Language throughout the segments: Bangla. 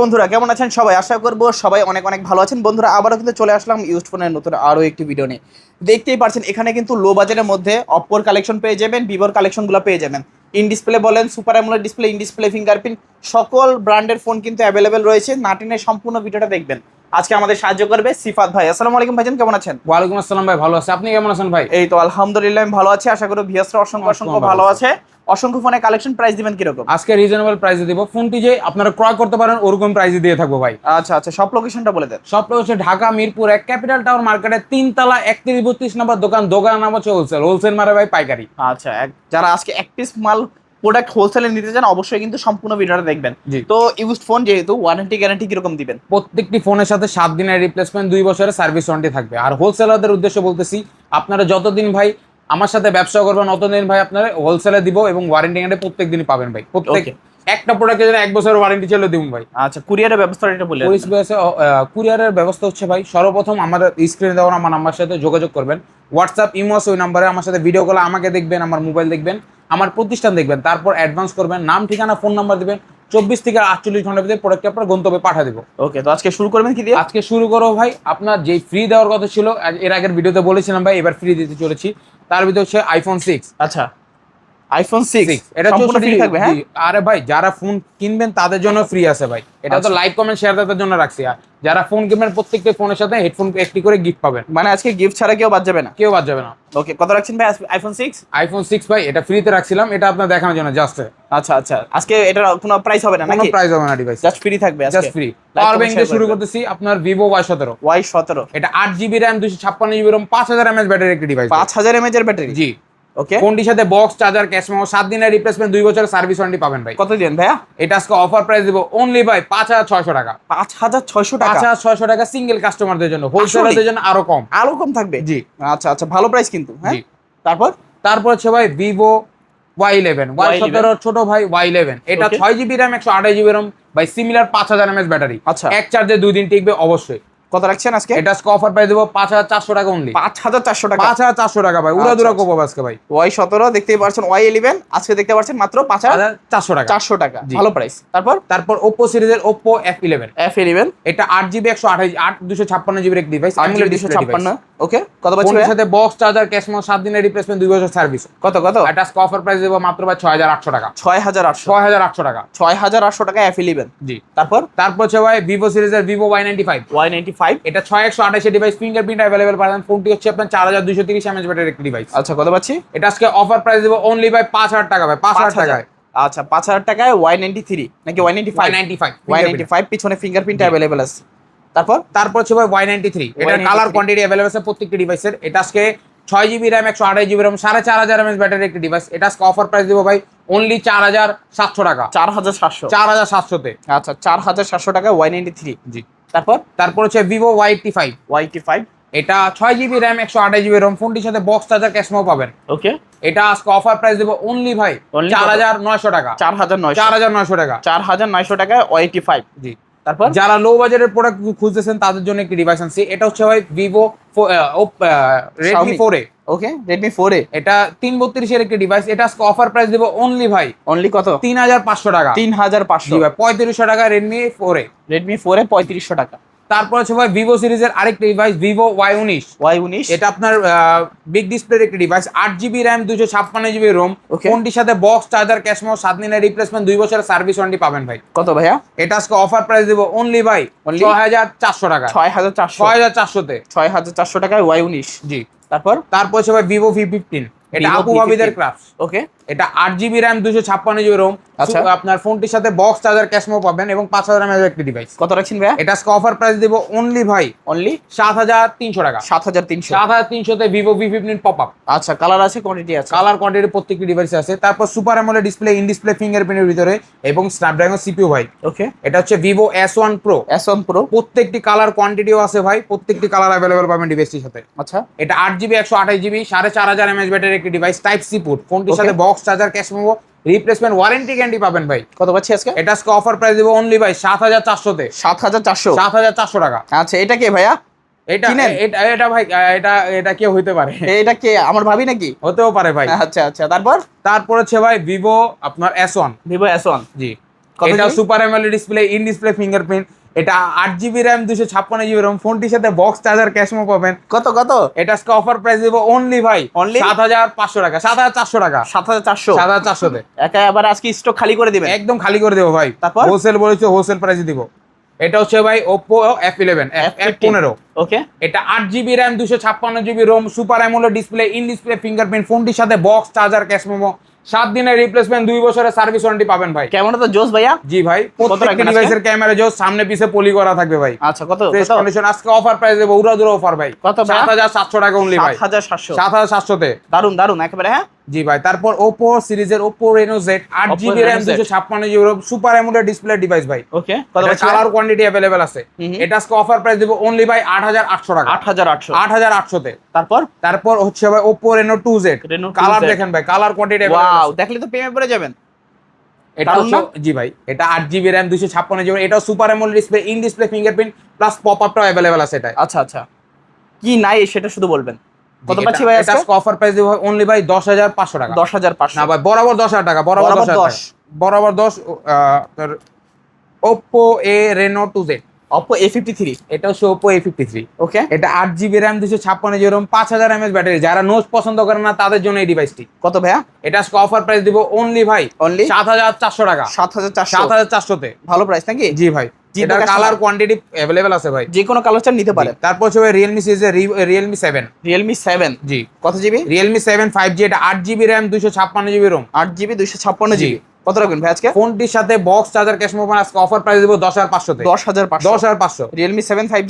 বন্ধুরা কেমন আছেন সবাই? আশা করব সবাই অনেক অনেক ভালো আছেন। বন্ধুরা আবারও কিন্তু চলে আসলাম ইউজ ফোনের নতুন আরও একটি ভিডিও নিয়ে। দেখতেই পারছেন এখানে কিন্তু লো বাজারের মধ্যে অপ্পোর কালেকশন পেয়ে যাবেন ভিভোর কালেকশনগুলো পেয়ে যাবেন। ইন ডিসপ্লে বলেন super amoled display in display fingerprint সকল ব্র্যান্ডের ফোন কিন্তু অ্যাভেলেবেল রয়েছে। নাটিনের সম্পূর্ণ ভিডিওটা দেখবেন। আজকে আমাদের সাহায্য করবে সিফাত ভাই। আসসালামু আলাইকুম ভাইজান কেমন আছেন? ওয়ালাইকুম আসসালাম ভাই ভালো আছে। আপনি কেমন আছেন ভাই? এই তো আলহামদুলিল্লাহ আমি ভালো আছি। আশা করি ভিএসরা অসংখ্য অসংখ্য ভালো আছে। অসংখ্য ফোনে কালেকশন প্রাইস দিবেন কীরকম? আজকে রিজনেবল প্রাইসে দিব। ফোনটি যে আপনারা ক্রয় করতে পারেন ওরকম প্রাইসে দিয়ে থাকব ভাই। আচ্ছা আচ্ছা সব লোকেশনটা বলে দেন। সব হচ্ছে ঢাকা মিরপুর এক ক্যাপিটাল টাওয়ার মার্কেটের তিনতলা একত্রিশ বত্রিশ নম্বর দোকান। দোকান নাম হচ্ছে হোলসেল হোলসেল মারে ভাই পাইকারি। আচ্ছা এক- যারা আজকে এক পিস মাল প্রোডাক্ট হোলসেলে নিতে চান অবশ্যই কিন্তু সম্পূর্ণ ভিডিওটা দেখবেন। তো ইউজড ফোন যেহেতু ওয়ারেন্টি গ্যারান্টি কীরকম দিবেন? প্রত্যেকটি ফোনের সাথে সাত দিনের রিপ্লেসমেন্ট দুই বছরের সার্ভিস ওয়ারেন্টি থাকবে। আর হোলসেলারদের উদ্দেশ্যে বলতেছি আপনারা যতদিন ভাই আমার সাথে ব্যবসা করবেন অতদিন ভাই আপনার হোলসেলে দিব এবং ওয়ারেন্টি গ্যারান্টি প্রত্যেক দিনই পাবেন ভাই। প্রত্যেক একটা প্রোডাক্টের জন্য এক বছরের ওয়ারেন্টি চলে দিব ভাই। আচ্ছা কুরিয়ারের ব্যবস্থাটা এটা বলে কুরিয়ারের ব্যবস্থা হচ্ছে ভাই সর্বপ্রথম আমাদের স্ক্রিনে দেওয়া আমার নাম্বার সাথে যোগাযোগ করবেন। হোয়াটসঅ্যাপ ইমোস ওই নাম্বারে আমার সাথে ভিডিও কলে আমাকে দেখবেন আমার মোবাইল দেখবেন আমার প্রতিষ্ঠান দেখবেন। তারপর অ্যাডভান্স করবেন নাম ঠিকানা ফোন নাম্বার দিবেন চব্বিশ থেকে আটচল্লিশ ঘণ্টার ভিতরে প্রোডাক্ট আপনার গন্তব্যে পাঠা দেবো। ওকে তো আজকে শুরু করবেন কি দিয়ে? আজকে শুরু করো ভাই আপনার যেই ফ্রি দেওয়ার কথা ছিল এর আগের ভিডিওতে বলেছিলাম ভাই এবার ফ্রি দিতে চলেছি। তার ভিতরে হচ্ছে আইফোন সিক্স আচ্ছা। আইফোন সিক্স এটা সম্পূর্ণ ফ্রি থাকবে হ্যাঁ? আরে ভাই যারা ফোন কিনবেন তাদের জন্য ফ্রি আছে ভাই। এটা তো। লাইক কমেন্ট শেয়ার তাদের জন্য রাখছি। আর যারা ফোন কিনবেন প্রত্যেকটা ফোনের সাথে হেডফোন একটি করে গিফট পাবেন। মানে আজকে গিফট ছাড়া কেউ বাদ যাবে না? কেউ বাদ যাবে না। ওকে কত রাখছেন ভাই আইফোন সিক্স আইফোন সিক্স ভাই এটা ফ্রিতে রাখছিলাম এটা আপনার দেখানোর জন্য জাস্ট আচ্ছা আচ্ছা। আজকে এটার কোনো প্রাইস হবে না কোনো নাকি? প্রাইস হবে না ডিভাইস জাস্ট ফ্রি থাকবে জাস্ট ফ্রি পাওয়ার ব্যাংক দিয়ে শুরু করতেছি আপনার ভিভো ওয়াই সতেরো। ওয়াই সতেরো। এটা ছাপ্পান্ন জিবি র্যাম পাঁচ হাজার এমএচ ব্যাটারি একটি ডিভাইস পাঁচ হাজার এমএচ এর ব্যাটারি জি। ওকে সাথে বক্স চার্জার ক্যাশ মেমো সাত দিনের রিপ্লেসমেন্ট দুই বছরের সার্ভিস ওয়ারেন্টি পাবেন ভাই। কত দিন ভাইয়া? এটা আজকে অফার প্রাইস দিব অনলি ভাই পাঁচ হাজার ছয়শো টাকা। পাঁচ হাজার ছয়শো পাঁচ হাজার ছয়শো টাকা সিঙ্গেল কাস্টমারদের জন্য হোলসেলারদের জন্য আরও কম। আরও কম থাকবে? জি। আচ্ছা আচ্ছা ভালো প্রাইস কিন্তু হ্যাঁ? তারপর? তারপর হচ্ছে ভাই Vivo Y eleven Y Y11 সতেরো ছোট ভাই ওয়াই ইলেভেন এটা ছয় জিবি র্যাম একশো আঠাশ জিবি র্যাম ভাই সিমিলার পাঁচ হাজার এমএস ব্যাটারি আচ্ছা। এক চার্জে দুই দিন টিকবে অবশ্যই। কত রাখছেন আজকে? এটা আজকে অফার প্রাইস দেবো পাঁচ হাজার চারশো টাকা অনলি পাঁচ হাজার চারশো টাকা। পাঁচ হাজার চারশো টাকা ভাই উড়া দুরা আচ্ছা, কোপো আজকে ভাই। ওয়াই সতেরো দেখতেই পাচ্ছেন ওয়াই ইলেভেন আজকে দেখতে পাচ্ছেন মাত্র পাঁচ হাজার চারশো টাকা। চারশো টাকা ভালো প্রাইস তারপর? তারপর ওপো সিরিজের Oppo F eleven F eleven এটা আট জিবি একশো আঠাশ আট দুশো ছাপ্পান্ন জিবির এক ডিভাইস জিবি দুশো ছাপ্পান্ন ওকে কত ফোনের সাথে বক্স চার্জার ক্যাশ সাত দিনের রিপ্লেসমেন্ট দুই বছর সার্ভিস কত কত? এটা আজকে অফার প্রাইস দেবো মাত্র ভাই ছয় হাজার আটশো টাকা। ছয় হাজার আটশো। ছয় হাজার আটশো টাকা। ছয় হাজার আটশো টাকা এফ ইলেভেন জি। তারপর? তারপর হচ্ছে ভাই ভিভো সিরিজের Vivo Y ninety five Y ninety five এটা ছয় একশো আঠাশে ডিভাইস ফিঙ্গারপ্রিন্ট অ্যাভেলেবেল পাবেন ফোনটি হচ্ছে আপনার চার হাজার দুশো তিরিশ এমএচ ব্যাটারি একটি ডিভাইস আচ্ছা কত পাচ্ছি? এটা আজকে অফার প্রাইস দেবো অনলি ভাই পাঁচ হাজার টাকা ভাই পাঁচ হাজার টাকায়। আচ্ছা পাঁচ হাজার টাকায় ওয়াই নাইনটি থ্রি নাকি Y ninety five ninety five Y ninety five পিছনে ফিঙ্গারপ্রিন্ট অ্যাভেলেবেল আছে। তারপর? তারপর হচ্ছে ভাই ওয়াই নাইনটি থ্রি এটা কালার কোয়ান্টিটি অ্যাভেলেবল আছে প্রত্যেকটি ডিভাইসের এটা আজকে ছয় জিবি র্যাম একশো আঠাশ জিবি র্যাম সাড়ে চার হাজার এমএস ব্যাটারি একটি ডিভাইস এটা আজকে অফার প্রাইস দেবো ভাই অনলি চার হাজার সাতশো টাকা। চার হাজার সাতশো। চার হাজার সাতশোতে। আচ্ছা চার হাজার সাতশো টাকা ওয়াই নাইনটি থ্রি জি। তারপর? তারপর হচ্ছে Vivo Y eighty five Y eighty five এটা ছয় জিবি র্যাম একশো আঠাশ জিবি র্যাম ফোনটির সাথে বক্স চার্জার ক্যাশমাও পাবেন। ওকে এটা আজকে অফার প্রাইস দেবো অনলি ভাই চার? হাজার নয়শো টাকা। চার হাজার নয়শো। চার হাজার নয়শো টাকা। চার হাজার নয়শো টাকায় ওয়াইটি ফাইভ জি। তারপর? যারা লো বাজেটের প্রোডাক্ট খুঁজতেছেন তাদের জন্য একটি ডিভাইস আনছি। এটা হচ্ছে ভাই Vivo Redmi. Four A okay Redmi four A এটা তিন বত্রিশের একটি ডিভাইস এটা অফার প্রাইস দেবো অনলি ভাই। অনলি কত? তিন হাজার পাঁচশো টাকা। তিন হাজার পাঁচশো। ভাই পঁয়ত্রিশশো টাকা Redmi four A Redmi four A পঁয়ত্রিশশো টাকা। তারপর হচ্ছে ভাই ভিভো সিরিজের আরেকটি ডিভাইস ভিভো ওয়াই উনিশ। ওয়াই উনিশ? এটা আপনার বিগ ডিসপ্লের একটি ডিভাইস আট জিবি র্যাম দুশো ছাপ্পান্ন জিবি রোম. ফোনটির সাথে বক্স চার্জার ক্যাশমাও সাত দিনের রিপ্লেসমেন্ট দুই বছরের সার্ভিস ওয়ারেন্টি পাবেন ভাই। কত ভাইয়া? এটা আজকে অফার প্রাইস দেবো অনলি ভাই? ছয় হাজার চারশো টাকা। ছয় হাজার চারশো। ছয় হাজার চারশোতে। ছয় হাজার চারশো টাকায় ওয়াই উনিশ। জি। তারপর? তারপর সবাই ভিভো ভি ফিফটিন এটা আবু আপু ভাবিদের ক্রাফট ওকে এটা আট জিবি র্যাম দুশো ছাপ্পান্ন জিবি রোম আচ্ছা। আপনার ফোনটির সাথে বক্স চার্জার ক্যাশমো পাবেন এবং পাঁচ হাজার এমএজ একটি ডিভাইস কত রাখছেন ভাইয়া? এটা অফার প্রাইস দেবো অনলি ভাই অনলি সাত হাজার তিনশো টাকা। সাত হাজার তিনশো। সাত হাজার তিনশোতে Vivo V fifteen pop up আচ্ছা কালার আছে কোয়ান্টিটি আছে। কালার কোয়ান্টিটি প্রত্যেকটি ডিভাইসে আছে। তারপর super amoled display in display ফিঙ্গারপ্রিন্টের ভিতরে এবং স্ন্যাপড্রাগন সিপিইউ ভাই। ওকে এটা হচ্ছে Vivo S one pro S one pro প্রত্যেকটি কালার কোয়ান্টিটিও আছে ভাই। প্রত্যেকটি কালার অ্যাভেলেবেল পাবেন ডিভাইসটির সাথে। আচ্ছা। এটা আট জিবি একশো আঠাশ জিবি সাড়ে চার হাজার এমএচ ব্যাটারি একটি ডিভাইস টাইপ সি পুট ফোনটির সাথে box charger cash memo replacement warranty guarantee পাবেন ভাই। কত পাচ্ছি আজকে? এটা আজকে অফার প্রাইস দেবো অনলি ভাই সাত হাজার চারশোতে সাত হাজার চারশো? সাত হাজার চারশো টাকা। আচ্ছা এটা কে ভাইয়া? এটা এটা ভাই এটা এটা হইতে পারে। এটা কে? আমার ভাবি নাকি? হতেও পারে ভাই। আচ্ছা আচ্ছা তারপর? তারপর হচ্ছে ভাই ভিভো আপনার S one Vivo S one জি। এটা super display in display fingerprint এটা আট জিবি র্যাম দুশো ছাপ্পান্ন জিবি র্যাম ফোনটির সাথে বক্স চার্জার ক্যাশমো পাবেন। কত কত? এটা আজকে অফার প্রাইস দেবো অনলি ভাই Only? সাত হাজার পাঁচশো টাকা সাত হাজার চারশো টাকা। সাত হাজার চারশো? সাত হাজার চারশোতে। একা আবার আজকে স্টক খালি করে দিবেন? একদম খালি করে দেবো ভাই। তারপর? হোলসেল বলেছে হোলসেল প্রাইসে দিব। এটা হচ্ছে ভাই ওপো এফ ইলেভেন এফ পনেরো। ওকে এটা আট জিবি র্যাম দুশো ছাপ্পান্ন GB ROM super amoled display in display fingerprint ফোনটির সাথে বক্স চার্জার ক্যাশ মেমো সাত দিনের রিপ্লেসমেন্ট দুই বছরের সার্ভিস ওয়ারেন্টি পাবেন ভাই। কেমন তো জোস ভাইয়া? জি ভাই প্রত্যেকটা ডিভাইসের ক্যামেরা জোস সামনে পিছে পলি করা থাকবে ভাই। আচ্ছা কত ফ্রেশ কন্ডিশন আজকে অফার প্রাইস দেব উড়া দুরা অফার ভাই। কত ভাই? সাত হাজার সাতশো টাকা অনলি ভাই। সাত হাজার সাতশো। সাত হাজার সাতশোতে। দারুণ দারুণ একেবারে হ্যাঁ? জি ভাই তারপর ওপো সিরিজের ওপো রেনো জেড আট Oppo জিবি Reno Z। দুশো ছাপ্পান্ন GB super amoled display device ভাই। ওকে কত কালার কোয়ান্টিটি অ্যাভেলেবেল আছে। এটা আজকে অফার প্রাইস দেবো অনলি ভাই আট হাজার আটশো টাকা। আট হাজার আটশো। আট হাজার আটশোতে তারপর? তারপর হচ্ছে ভাই Oppo Reno two Z Reno 2Z colour দেখেন ভাই কালার কোয়ান্টিটি ওয়াও দেখলে তো প্রেমে পড়ে যাবেন। এটা হচ্ছে জি ভাই এটা আট জিবি র্যাম দুশো ছাপ্পান্ন জিবি এটা super amoled display in display fingerprint plus pop আপটাও available আছে এটা আচ্ছা আচ্ছা। কি নাই সেটা শুধু বলবেন। কত পাচ্ছি ভাই আজকে? অফার প্রাইস দেবো অনলি ভাই দশ হাজার পাঁচশো টাকা। দশ হাজার পাঁচশো। না ভাই বরাবর টাকা বরাবর বরাবর দশ হাজার 10 বরাবর দশ Oppo A Reno two Z Oppo A fifty three এটা হচ্ছে ওকে এটা জিবি ব্যাটারি। যারা নোজ পছন্দ করে না তাদের জন্য এই ডিভাইসটি কত ভাইয়া? এটা আজকে অফার প্রাইস দিব অনলি ভাই অনলি সাত হাজার চারশো টাকা। সাত হাজার চারশোতে। ভালো প্রাইস নাকি? জি ভাই। জি, কালার কোয়ান্টিটি अवेलेबल আছে ভাই। যে কোনো কালার চান নিতে পারেন। তারপর হচ্ছে ভাই রিয়েলমি সিরিজে Realme সেভেন রিয়েলমি সেভেন জি। কত জিবি সেভেন ফাইভ জি এটা আট জিবি র্যাম ROM ছাপ্পান্ন জিবি রোম আট জিবি দুইশো ছাপ্পান্ন জিবি কত রাখবেন ভাই আজকে? ফোনটির সাথে বক্স চার্জার ক্যাশ মোবাইল আজকে অফার প্রাইস দেব দশ হাজার পাঁচশোতে। দশ হাজার পাঁচশো। দশ হাজার পাঁচশো। Realme seven five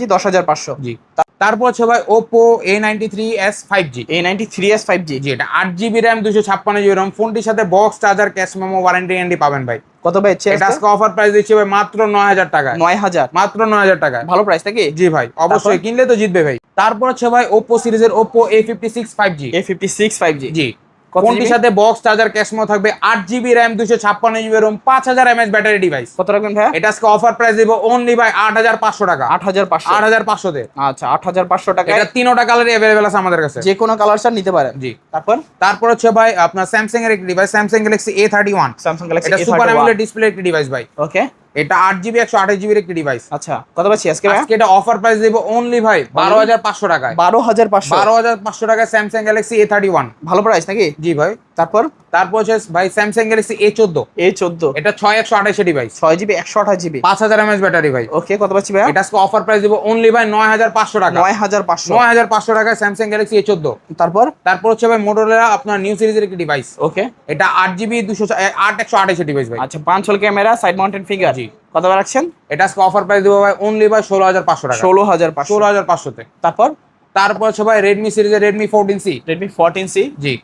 G. তারপর হচ্ছে ভাই Oppo A ninety three S five G A ninety three S five G জি এটা আট জিবি র্যাম দুশো ছাপ্পান্ন জিবি রম ফোনটির সাথে box charger cash memo warranty guarantee পাবেন ভাই। কত ভাই এটা আজকে? অফার প্রাইস দিচ্ছে ভাই মাত্র নয় হাজার টাকা নয় হাজার। মাত্র নয় হাজার টাকা ভালো প্রাইস নাকি? জি ভাই অবশ্যই কিনলে তো জিতবে ভাই। তারপর হচ্ছে ভাই ওপো সিরিজের Oppo A fifty six five G A fifty six five G জি। ফোনটির সাথে বক্স চার্জার ক্যাশমো থাকবে? আট জিবি র্যাম দুশো ছাপ্পান্ন জিবি রোম পাঁচ হাজার এমএচ ব্যাটারি ডিভাইস কত রাখবেন ভাইয়া? এটা আজকে অফার প্রাইস দিব অনলি ভাই আট হাজার পাঁচশো টাকা। আট হাজার পাঁচশো। আট হাজার পাঁচশো পাঁচশোতে। আচ্ছা আট হাজার পাঁচশো টাকা এটা তিনোটা কালারই অ্যাভেলেবেল আছে আমাদের কাছে। যে কোনো কালার চান নিতে পারেন। জি। তারপর? তারপর হচ্ছে ভাই আপনার স্যামসাং এর একটি device Samsung Galaxy A thirty one Samsung Galaxy এটা সুপার অ্যামোলেড ডিসপ্লে একটি ডিভাইস ভাই। ওকে এটা আট জিবি একশো আঠাশ জিবির একটি ডিভাইস আচ্ছা কত পাচ্ছি আজকে আজকে এটা অফার প্রাইস দেবো অনলি ভাই বারো হাজার পাঁচশো টাকায়। বারো হাজার পাঁচশো। বারো হাজার পাঁচশো টাকায় Samsung Galaxy A thirty one ভালো প্রাইস নাকি? জি ভাই। তারপর? তারপর হচ্ছে ভাই স্যামসাং গ্যালাক্সি এ চোদ্দ এ চোদ্দ এটা ছয় একশো আঠাশে ডিভাইস ছয় জিবি একশো আঠাশ জিবি পাঁচ হাজার এমএচ ব্যাটারি ভাই। ওকে কত পাচ্ছি ভাইয়া? এটা অফার প্রাইস দেবো অনলি ভাই নয় হাজার পাঁচশো টাকা। নয় হাজার পাঁচশো। নয় হাজার পাঁচশো টাকায় স্যামসাং গ্যালাক্সি এ চোদ্দ তারপর? তারপর হচ্ছে ভাই মোটরোলা আপনার নিউ সিরিজের একটি ডিভাইস ওকে এটা আট জিবি দুশো আট একশো আঠাশে ডিভাইস ভাই। আচ্ছা পাঁচ হল ক্যামেরা সাইড মাউন্টেন ফিঙ্গার জি। কত রাখছেন? এটা অফার প্রাইস দেবো ভাই অনলি ভাই ষোলো হাজার পাঁচশো টাকা। ষোলো হাজার পাঁচশো। ষোলো হাজার পাঁচশোতে। তারপর? তারপর হচ্ছে ভাই রেডমি সিরিজের Redmi fourteen C Redmi fourteen C জি।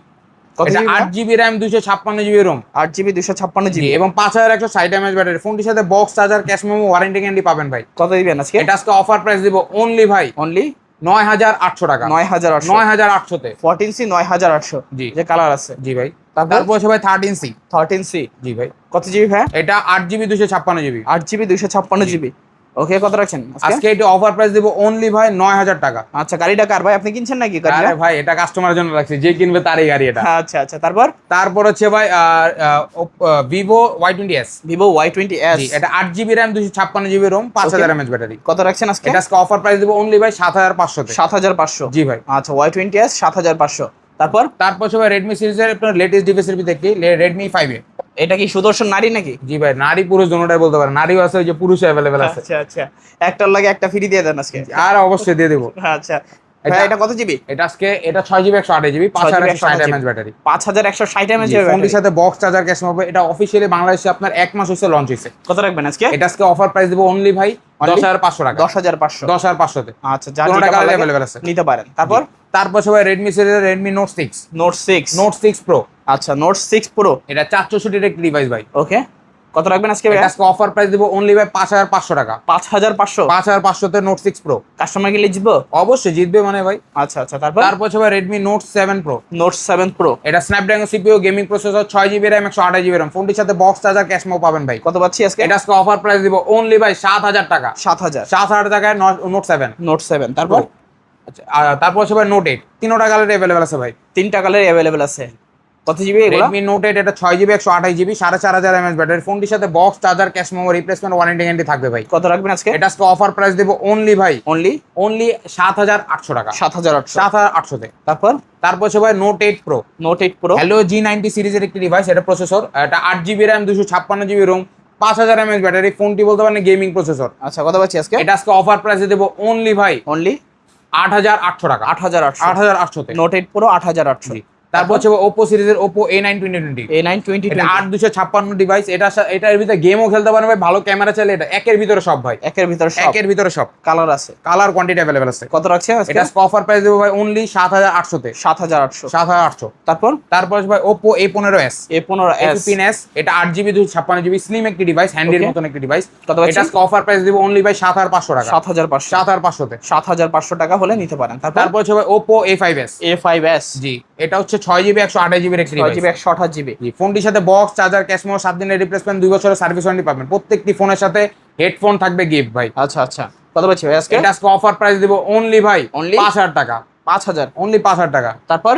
আট জিবি র্যাম ছাপ্পান্ন জিবি রোম আট জিবি দুশো ছাপ্পান্ন জিবি এবং পাঁচ হাজার একশো এমএচ ব্যাটারি। ফোনটির সাথে box charger cash memo warranty guarantee পাবেন ভাই। কত দিবেন আজকে? এটা আজকে অফার প্রাইস দিব অনলি ভাই। অনলি নয় হাজার আটশো টাকা। নয় হাজার নয় হাজার আটশোতে। ফোরটিন সি নয় হাজার আটশো। জি। যে কালার আছে। জি ভাই। তারপর? ভাই থার্টিন সি থার্টিন সি জি ভাই। কত জিবি ভাই? এটা আট জিবি দুশো ছাপ্পান্ন জিবি আট জিবি দুইশো ছাপ্পান্ন জিবি ওকে কত রাখছেন আজকে? এটা অফার প্রাইস দেব অনলি ভাই 9000 টাকা। আচ্ছা গাড়িটা কার ভাই? আপনি কিনছেন নাকি আরে ভাই এটা কাস্টমারের জন্য রাখছি যে কিনবে তারই গাড়ি এটা। আচ্ছা আচ্ছা তারপর? তারপর হচ্ছে ভাই Vivo Y20s Vivo Y20s এটা 8GB RAM 256GB ROM 5000 mAh battery. কত রাখছেন আজকে? এটা আজকে অফার প্রাইস দেব অনলি ভাই 7500 হাজার 7500 জি ভাই। আচ্ছা Y20s 7500 তারপর? তারপর ভাই রেডমি সিরিজের আপনার লেটেস্ট ডিভাইসের ভিতরে একটি রেডমি ফাইভ এ। এটা কি সুদর্শন নারী নাকি? জি ভাই নারী পুরুষ দুটোটাই বলতে পারে নারীও আছে যে পুরুষ অ্যাভেলেবেল আছে। আচ্ছা আচ্ছা। একটার লাগে একটা ফ্রি দিয়ে দেন আজকে। আর অবশ্যই দিয়ে দেবো। আচ্ছা। এটা- কত জিবি এটা আজকে এটা ছয় জিবি একশো আঠাশ জিবি পাঁচ 6GB হাজার একশো ষাট 128 এমএচ ব্যাটারি পাঁচ হাজার একশো ষাট এমএচ ফোনটির সাথে বক্স চার্জার ক্যাশ হবে এটা অফিসিয়ালি বাংলাদেশে আপনার এক মাস হয়েছে লঞ্চ হয়েছে কত রাখবেন আজকে? এটা আজকে অফার প্রাইস দেবো অনলি ভাই Only? দশ হাজার পাঁচশো টাকা। দশ হাজার পাঁচশো। দশ হাজার আচ্ছা কালার লাগে অ্যাভেলেবেল আছে। নিতে পারেন। তারপর? তারপর সবাই রেডমি সিরিজের Redmi note six note six note six pro আচ্ছা নোট সিক্স প্রো এটা চার চৌষট্টির একটি ডিভাইস ভাই। ওকে কত রাখবেন আজকে আজকে অফার প্রাইস দেবো অনলি ভাই পাঁচ হাজার পাঁচশো টাকা। পাঁচ হাজার পাঁচশো? পাঁচ হাজার পাঁচশোতে নোট সিক্স প্রো কাস্টমার গেলে জিতবো? অবশ্যই জিতবে মানে ভাই। আচ্ছা আচ্ছা তারপর? তারপর সবাই Redmi note seven pro note seven pro এটা স্ন্যাপড্রাগন সিপিও গেমিং প্রসেসর ছয় জিবি র্যাম একশো আঠাশ জিবি র্যাম ফোনটির সাথে বক্স চার্জার ক্যাশমো পাবেন ভাই। কত পাচ্ছি আজকে? এটা আজকে অফার প্রাইস দিব অনলি ভাই সাত হাজার টাকা। সাত হাজার। সাত হাজার টাকায় নোট সেভেন নোট সেভেন তারপর? তারপর হচ্ছে ভাই নোট এইট তিনোটা কালার অ্যাভেলেবেল আছে ভাই। তিনটা কালার অ্যাভেলেবেল আছে। কত জিবি রেডমি নোট এইট এটা ছয় জিবি একশো আঠাশ জিবি সাড়ে চার হাজার এমএস ব্যাটারি ফোনটির সাথে box charger cash memo replacement warranty guarantee থাকবে ভাই। কত রাখবেন আজকে? এটা আজকে অফার প্রাইস দেবো অনলি ভাই। অনলি অনলি সাত হাজার আটশো টাকা। সাত হাজার আটশো। সাত হাজার আটশোতে তারপর? তারপর হচ্ছে ভাই note eight pro note eight pro Helio G ninety সিরিজের একটি ডিভাইস এটা প্রসেসর এটা আট জিবি র্যাম দুশো ছাপ্পান্ন জিবি রোম পাঁচ হাজার এমএস ব্যাটারি ফোনটি বলতে পারেন গেমিং প্রসেসর আচ্ছা কথা পাচ্ছি আজকে? এটা আজকে অফার প্রাইসে দেবো অনলি ভাই। অনলি আট হাজার আটশো টাকা। আট হাজার আটশো। আট হাজার আটশোতে। নোট এইট প্রো আট হাজার আটশো। তারপর হচ্ছে ওপো সিরিজের Oppo A nine twenty twenty A nine twenty এটা আট দুশো ছাপ্পান্ন ডিভাইস এটা এটার ভিতরে গেমও খেলতে পারবে ভাই ভালো ক্যামেরা চাইলে এটা। একের ভিতরে সব ভাই। একের ভিতরে সব। একের ভিতরে সব। কালার আছে। কালার কোয়ান্টিটি অ্যাভেলেবেল আছে। কত রাখছে এটা অফার প্রাইস দেবো ভাই অনলি সাত হাজার আটশোতে। সাত হাজার আটশো। সাত হাজার আটশো। তারপর? তারপর ভাই পনেরো এস এ পনেরো এস ফিফটিন এস এটা আট জিবি দুশো ছাপ্পান্ন জিবি স্লিম একটি ডিভাইস হ্যান্ডির. মতন একটি ডিভাইস কত? এটা অফার প্রাইস দিব অনলি ভাই সাত হাজার পাঁচশো টাকা। সাত হাজার পাঁচশো। সাত হাজার পাঁচশোতে। সাত হাজার পাঁচশো টাকা হলে নিতে পারেন। তারপর? তারপর হচ্ছে ভাই Oppo A five S A five S G. এটা হচ্ছে ছয় জিবি একশো আঠাশ জিবির একটি ছয় জিবি একশো আঠাশ জিবি জি ফোনটির সাথে বক্স চার্জার ক্যাশমো সাত দিনের রিপ্লেসমেন্ট দুই বছরের সার্ভিস ওয়ারেন্টি পাবেন। প্রত্যেকটি ফোনের সাথে হেডফোন থাকবে গিফট ভাই। আচ্ছা আচ্ছা। কত পাচ্ছি ভাই আজকে? আজকে অফার প্রাইস দিব অনলি ভাই অনলি পাঁচ হাজার টাকা। পাঁচ হাজার। অনলি পাঁচ হাজার টাকা। তারপর?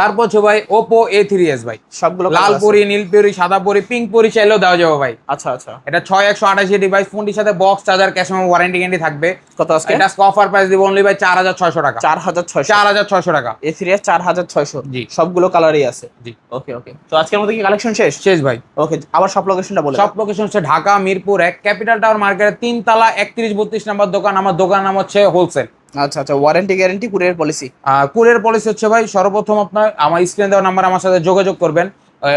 তারপর হচ্ছে ভাই ওপো এ থ্রি এস ভাই। সবগুলো লাল পরি নীল পরি সাদা পরি পিঙ্ক পরি চাইলেও দেওয়া যাবে ভাই। আচ্ছা আচ্ছা। এটা ছয় একশো আঠাশি ডিভাইস ফোনটির সাথে box charger cash warranty guarantee থাকবে। কত আজকে? এটা অফার প্রাইস দিব অনলি ভাই চার হাজার ছয়শো টাকা। চার হাজার ছয়শো। চার হাজার ছয়শো টাকা। এ থ্রি এস চার হাজার ছয়শো। জি। সবগুলো কালারই আছে। জি। ওকে ওকে তো আজকের মধ্যে কি কালেকশন শেষ? শেষ ভাই। ওকে আবার সব লোকেশনটা বলে সব লোকেশন হচ্ছে ঢাকা মিরপুর এক ক্যাপিটাল টাওয়ার মার্কেটের তিন তালা একত্রিশ বত্রিশ নাম্বার দোকান। আমার দোকান নাম হচ্ছে হোলসেল। আচ্ছা আচ্ছা warranty guarantee courier policy courier policy হচ্ছে ভাই সর্বপ্রথম আপনার আমার স্ক্রিনে দেওয়া নাম্বার আমার সাথে যোগাযোগ করবেন।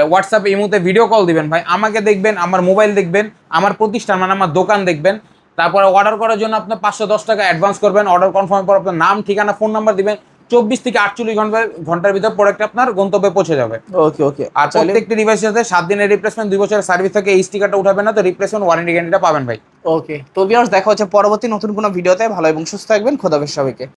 হোয়াটসঅ্যাপে এই মুহূর্তে ভিডিও কল দিবেন ভাই। আমাকে দেখবেন আমার মোবাইল দেখবেন আমার প্রতিষ্ঠান মানে আমার দোকান দেখবেন। তারপরে অর্ডার করার জন্য আপনার পাঁচশো দশ টাকা অ্যাডভান্স করবেন। অর্ডার কনফার্ম পর আপনার নাম ঠিকানা ফোন নাম্বার দিবেন। চব্বিশ থেকে আটচল্লিশ ঘণ্টা ঘণ্টার ভিতর প্রোডাক্ট আপনার গন্তব্যে পৌঁছে যাবে। ওকে ওকে আর প্রত্যেকটি ডিভাইসের সাথে সাত দিনের রিপ্লেসমেন্ট দুই বছরের সার্ভিস থেকে এই স্টিকারটা উঠাবেন না তো রিপ্লেসমেন্ট ওয়ারেন্টি গ্যারান্টিটা পাবেন ভাই। ওকে তো ভিউয়ার্স দেখা হচ্ছে পরবর্তী নতুন কোনো ভিডিওতে। ভালো এবং সুস্থ থাকবেন। খোদাফেজ সবাইকে।